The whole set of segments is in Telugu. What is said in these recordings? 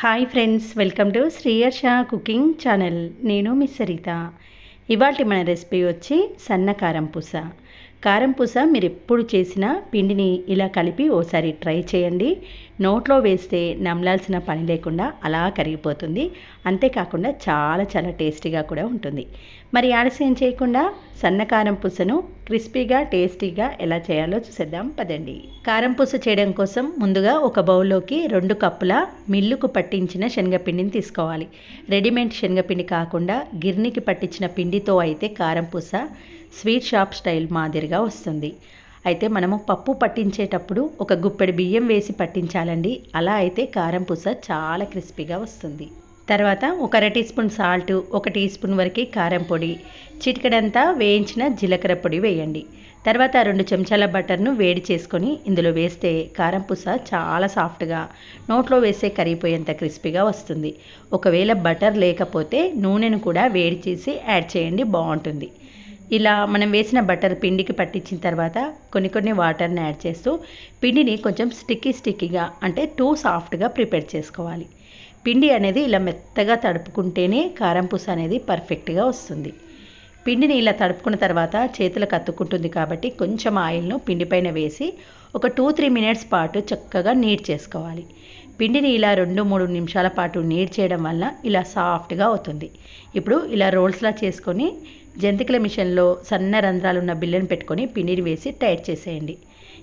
Hi friends welcome to Sriyarsha cooking channel నేను మిస్ సరిత ఇవాటి మన రెసిపీ వచ్చి సన్న కారం పూస. కారం పూస మీరు ఎప్పుడు చేసినా పిండిని ఇలా కలిపి ఓసారి ట్రై చేయండి. నోట్లో వేస్తే నమలాల్సిన పని లేకుండా అలా కరిగిపోతుంది. అంతేకాకుండా చాలా చాలా టేస్టీగా కూడా ఉంటుంది. మరి ఆలస్యం చేయకుండా సన్న కారం పూసను క్రిస్పీగా టేస్టీగా ఎలా చేయాలో చూసేద్దాం. పదండి. కారం పూస చేయడం కోసం ముందుగా ఒక బౌల్లోకి రెండు కప్పుల మిల్లుకు పట్టించిన శనగపిండిని తీసుకోవాలి. రెడీమేడ్ శనగపిండి కాకుండా గిర్నికి పట్టించిన పిండితో అయితే కారం పూస స్వీట్ షాప్ స్టైల్ మాదిరిగా వస్తుంది. అయితే మనము పప్పు పట్టించేటప్పుడు ఒక గుప్పెడు బియ్యం వేసి పట్టించాలండి. అలా అయితే కారం పూస చాలా క్రిస్పీగా వస్తుంది. తర్వాత ఒక అర టీ స్పూన్ సాల్ట్ ఒక టీ స్పూన్ వరకు కారం పొడి చిటికడంతా వేయించిన జీలకర్ర పొడి వేయండి. తర్వాత రెండు చెంచాల బటర్ను వేడి చేసుకొని ఇందులో వేస్తే కారం పూస చాలా సాఫ్ట్గా నోట్లో వేస్తే కరిగిపోయేంత క్రిస్పీగా వస్తుంది. ఒకవేళ బటర్ లేకపోతే నూనెను కూడా వేడి చేసి యాడ్ చేయండి బాగుంటుంది. ఇలా మనం వేసిన బటర్ పిండికి పట్టించిన తర్వాత కొన్ని కొన్ని వాటర్ని యాడ్ చేస్తూ పిండిని కొంచెం స్టిక్కీ స్టిక్కీగా అంటే టూ సాఫ్ట్గా ప్రిపేర్ చేసుకోవాలి. పిండి అనేది ఇలా మెత్తగా తడుపుకుంటేనే కారం పూస అనేది పర్ఫెక్ట్గా వస్తుంది. పిండిని ఇలా తడుపుకున్న తర్వాత చేతులకు అతుక్కుంటుంది కాబట్టి కొంచెం ఆయిల్ను పిండి పైన వేసి ఒక టూ త్రీ మినిట్స్ పాటు చక్కగా నీట్ చేసుకోవాలి. పిండిని ఇలా రెండు మూడు నిమిషాల పాటు నీడ్ చేయడం వల్ల ఇలా సాఫ్ట్గా అవుతుంది. ఇప్పుడు ఇలా రోల్స్లా చేసుకొని జంతికల మిషన్లో సన్న రంధ్రాలు ఉన్న బిల్లను పెట్టుకొని పిండిని వేసి టైట్ చేసేయండి.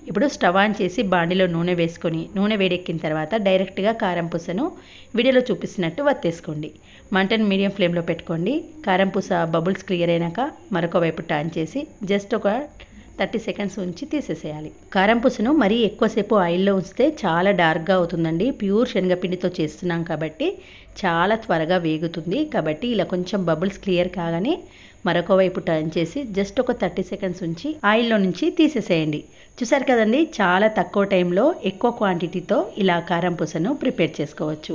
ఇప్పుడు స్టవ్ ఆన్ చేసి బాండిలో నూనె వేసుకొని నూనె వేడెక్కిన తర్వాత డైరెక్ట్గా కారం పూసను వీడియోలో చూపిస్తున్నట్టు వత్తేసుకోండి. మంటను మీడియం ఫ్లేమ్లో పెట్టుకోండి. కారం పూస బబుల్స్ క్లియర్ అయినాక మరొక వైపు టర్న్ చేసి జస్ట్ ఒక థర్టీ సెకండ్స్ ఉంచి తీసేసేయాలి. కారం పూసను మరీ ఎక్కువసేపు ఆయిల్లో ఉంచితే చాలా డార్క్గా అవుతుందండి. ప్యూర్ శనగపిండితో చేస్తున్నాం కాబట్టి చాలా త్వరగా వేగుతుంది. కాబట్టి ఇలా కొంచెం బబుల్స్ క్లియర్ కాగానే మరొక వైపు టర్న్ చేసి జస్ట్ ఒక థర్టీ సెకండ్స్ ఉంచి ఆయిల్లో నుంచి తీసేసేయండి. చూసారు కదండి? చాలా తక్కువ టైంలో ఎక్కువ క్వాంటిటీతో ఇలా కారం పూసను ప్రిపేర్ చేసుకోవచ్చు.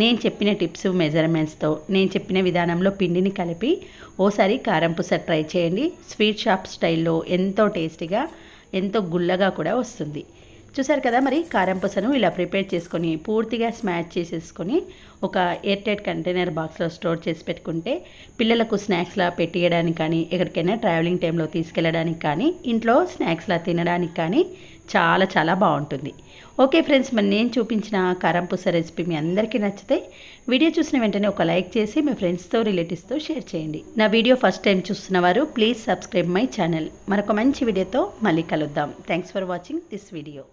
నేను చెప్పిన టిప్స్ మెజర్మెంట్స్తో నేను చెప్పిన విధానంలో పిండిని కలిపి ఓసారి కారం పూస ట్రై చేయండి. స్వీట్ షాప్ స్టైల్లో ఎంతో టేస్టీగా ఎంతో గుల్లగా కూడా వస్తుంది. చూసారు కదా మరి కారం పూసను ఇలా ప్రిపేర్ చేసుకొని పూర్తిగా స్మాష్ చేసేసుకొని ఒక ఎయిర్ టైట్ కంటైనర్ బాక్స్లో స్టోర్ చేసి పెట్టుకుంటే పిల్లలకు స్నాక్స్లా పెట్టియడానికి కానీ ఎక్కడికైనా ట్రావెలింగ్ టైంలో తీసుకెళ్ళడానికి కానీ ఇంట్లో స్నాక్స్లా తినడానికి కానీ చాలా చాలా బాగుంటుంది. ఓకే ఫ్రెండ్స్ మరి నేను చూపించిన కారం పూస రెసిపీ మీ అందరికీ నచ్చితే వీడియో చూసిన వెంటనే ఒక లైక్ చేసి మీ ఫ్రెండ్స్తో రిలేటివ్స్తో షేర్ చేయండి. నా వీడియో ఫస్ట్ టైం చూస్తున్న వారు ప్లీజ్ సబ్స్క్రైబ్ మై ఛానల్. మరొక మంచి వీడియోతో మళ్ళీ కలుద్దాం. Thanks for watching this video.